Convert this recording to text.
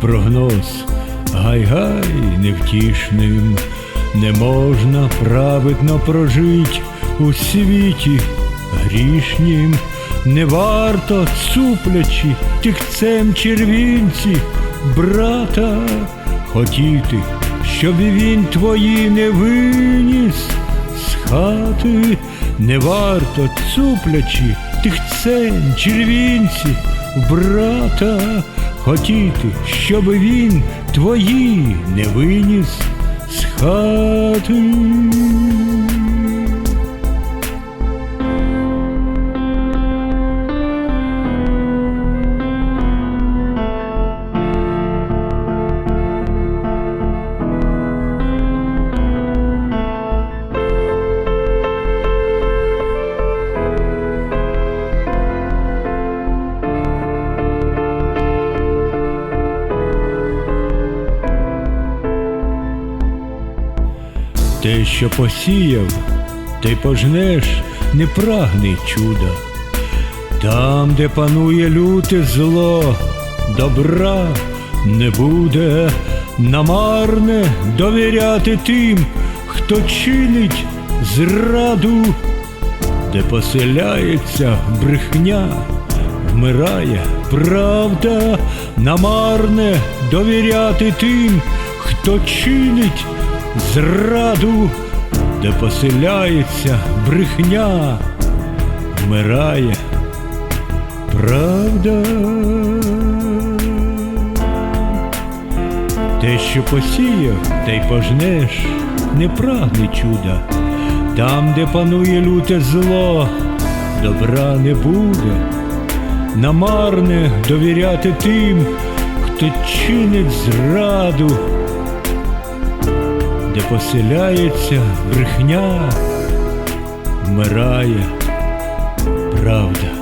прогноз, гай-гай невтішним, не можна праведно прожить у світі грішнім, не варто цуплячи тихцем червінці, брата хотіти, щоб він твої не виніс з хати, не варто цуплячи тихцем червінці, брата хотіти, щоб він твої не виніс з хати. Те, що посіяв, ти пожнеш, не прагни чуда. Там, де панує люте зло, добра не буде, намарне довіряти тим, хто чинить зраду, де поселяється брехня, вмирає правда, намарне довіряти тим, хто чинить зраду, де поселяється брехня, вмирає правда. Те, що посіяв, те й пожнеш, не прагни чуда. Там, де панує люте зло, добра не буде. Намарне довіряти тим, хто чинить зраду, де поселяється брехня, вмирає правда.